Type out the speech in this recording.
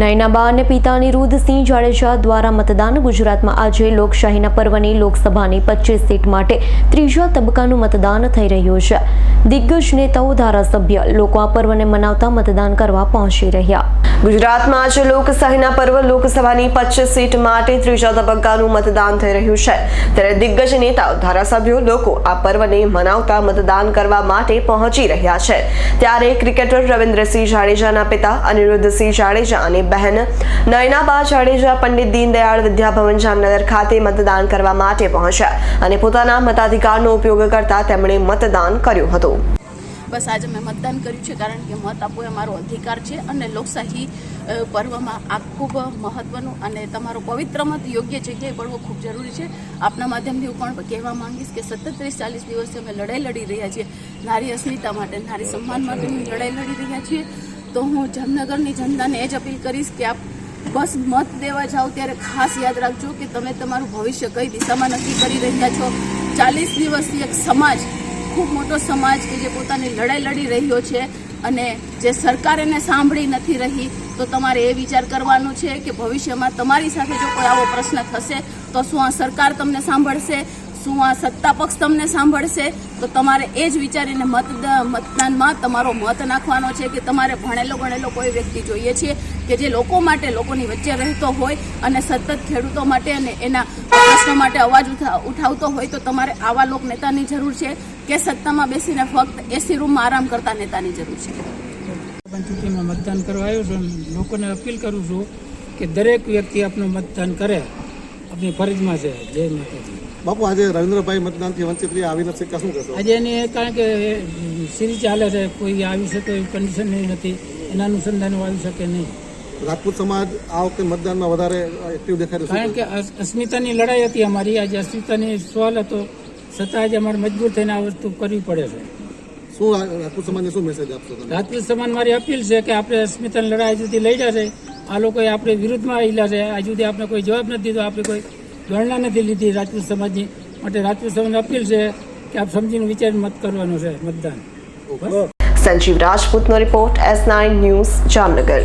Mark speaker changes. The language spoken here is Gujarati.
Speaker 1: નયનાબા અને પિતા અનિરુદ્ધસિંહ જાડેજા દ્વારા મતદાન ગુજરાતમાં આજે લોકશાહીના પર્વની લોકસભાની પચીસ સીટ માટે ત્રીજા તબક્કાનું મતદાન થઈ રહ્યું છે. દિગ્ગજ નેતાઓ ધારાસભ્ય લોકો આ પર્વને મનાવતા મતદાન કરવા પહોંચી રહ્યા. ગુજરાતમાં આજે લોકશાહીના પર્વ લોકસભાની પચીસ સીટ માટે ત્રીજા તબક્કાનું મતદાન થઈ રહ્યું છે. ત્યારે દિગ્ગજ નેતાઓ, ધારાસભ્યો લોકો આ પર્વને મનાવતા મતદાન કરવા માટે પહોંચી રહ્યા છે. ત્યારે ક્રિકેટર રવિન્દ્રસિંહ જાડેજાના પિતા અનિરુદ્ધસિંહ જાડેજા અને બહેન નયનાબા જાડેજા, પંડિત દીનદયાળ વિદ્યાભવન જામનગર ખાતે મતદાન કરવા માટે પહોંચ્યા અને પોતાના મતાધિકારનો ઉપયોગ કરતા તેમણે મતદાન કર્યું હતું.
Speaker 2: બસ આજે મેં મતદાન કર્યું છે કારણ કે મત આપવો એ મારો અધિકાર છે અને લોકશાહી પર્વમાં આ ખૂબ મહત્વનું અને તમારો પવિત્ર મત યોગ્ય જગ્યાએ પડવો ખૂબ જરૂરી છે. આપના માધ્યમથી હું પણ કહેવા માંગીશ કે સતત ચાલીસ દિવસથી અમે લડાઈ લડી રહ્યા છીએ. નારી અસ્મિતા માટે નારી સન્માન માટેની લડાઈ લડી રહ્યા છીએ. તો હું જામનગરની જનતાને એ જ અપીલ કરીશ કે આપ બસ મત દેવા જાઓ ત્યારે ખાસ યાદ રાખજો કે તમે તમારું ભવિષ્ય કઈ દિશામાં નક્કી કરી રહ્યા છો. ચાલીસ દિવસથી એક સમાજ ખૂબ મોટો સમાજ કે જે પોતાની લડાઈ લડી રહ્યો છે અને જે સરકાર એને સાંભળી નથી રહી, તો તમારે એ વિચાર કરવાનો છે કે ભવિષ્યમાં તમારી સાથે જો કોઈ આવો પ્રશ્ન થશે, તો શું આ સરકાર તમને સાંભળશે? શું આ સત્તા પક્ષ તમને સાંભળશે? તો તમારે એ જ વિચારીને મતદ- મતદાનમાં તમારો મત નાખવાનો છે કે તમારે ભણેલો ગણેલો કોઈ વ્યક્તિ જોઈએ છે કે જે લોકો માટે લોકોની વચ્ચે રહેતો હોય અને સતત ખેડૂતો માટે અને એના પ્રશ્નો માટે અવાજ ઉઠા- ઉઠાવતો હોય તો તમારે આવા લોક નેતાની જરૂર છે કે સત્તામાં બેસીને ફક્ત એસી રૂમમાં આરામ કરતા નેતાની જરૂર છે.
Speaker 3: ચૂંટણીમાં મતદાન કરવા આવ્યો છું લોકોને અપીલ કરું છું કે દરેક વ્યક્તિ આપનું મતદાન કરે. આપણી ફરજમાં છે. જય માતાજી.
Speaker 4: બાપુ આજે રવિન્દ્રભાઈ મતદાનથી વંચિત રહ્યા. આવી નથી શું કહેશો?
Speaker 3: આજે એની એ કારણ કે સિરીઝ ચાલે છે. કોઈ આવી શકે એવી કન્ડિશન નહીં નથી એના અનુસંધાન આવી શકે નહીં.
Speaker 4: રાજપૂત સમાજ આ વખતે મતદાનમાં વધારે એક્ટિવ દેખાય છે.
Speaker 3: કારણ કે અસ્મિતાની લડાઈ હતી અમારી. આજે અસ્મિતાની સવાલ હતો. છતાં આજે અમારે મજબૂર થઈને આ વસ્તુ કરવી પડે છે.
Speaker 4: શું રાજપૂત સમાજને શું મેસેજ આપશો તમે?
Speaker 3: રાજપૂત સમાજ મારી અપીલ છે કે આપણે અસ્મિતાની લડાઈ સુધી લડ્યા છે. આ લોકોએ આપણે વિરુદ્ધમાં આવેલા છે. આજ સુધી આપણે કોઈ જવાબ નથી દીધો. આપણે કોઈ ગણના નથી લીધી રાજપૂત સમાજની. માટે રાજપૂત સમાજ અપીલ છે કે આપ સમજીને વિચારીને મત કરવાનું છે મતદાન.
Speaker 1: Sanjeev રાજપૂતનો report S nine news Jamnagar.